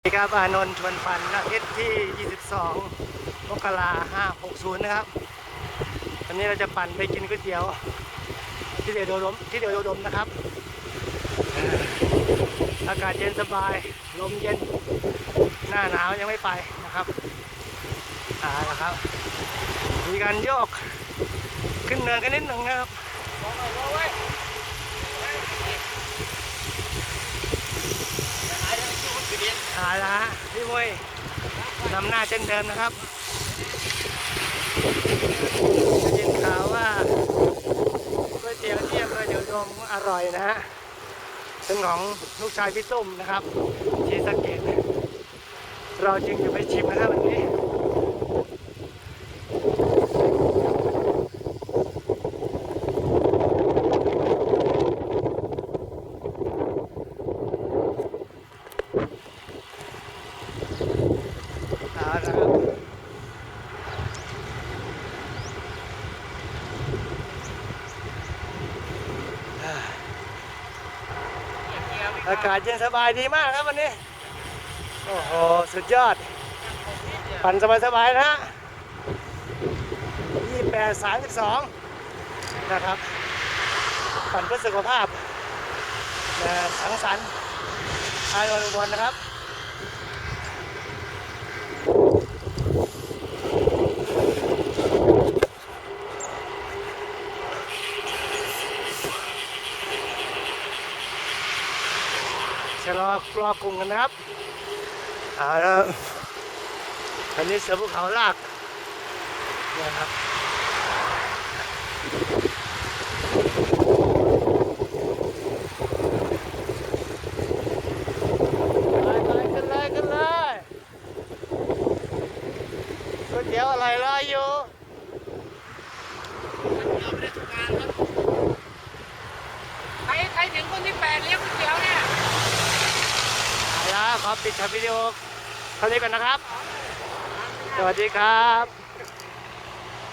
สวัสดีครับอานนท์ชวนฟันนักเอสที่ 22 มกรา560 นะครับ วันนี้เราจะปั่นไปกินก๋วยเตี๋ยว ที่เดียวโดดมที่เดียวโดดมนะครับ อากาศเย็นสบาย ลมเย็น หน้าหนาวยังไม่ไปนะครับอ่าละครับ มีการโยก ขึ้นเนินกันนิดหนึ่งนะครับ หาละฮะพี่มวยนำหน้าเช่นเดิมนะครับได้ยินข่าวว่าก๋วยเตี๋ยวที่อำเภอเดี๋ยวดมอร่อยนะฮะเป็นของลูกชายพี่ตุ้มนะครับที่สเกตเราจึงจะไปชิมนะครับวันนี้เอาละครับ อากาศเย็นสบายดีมากครับวันนี้ โอ้โห สุดยอด ปั่นสบายๆนะฮะ28 32นะครับ ปั่นเพื่อสุขภาพสังสรรค์ทายวันวันนะครับ จะรอรอกลุ่มกันนะครับเอาละครับอันนี้เสือภูเขาลากนะครับไปไปขึ้นเลยขึ้นเลยก๋วยเตี๋ยวอะไรรออยู่ใครใครถึงคนที่แปดเลี้ยงก๋วยเตี๋ยวเนี่ย เอาละขอ ปิดฉากวิดีโอเท่านี้ก่อนนะครับ สวัสดีครับ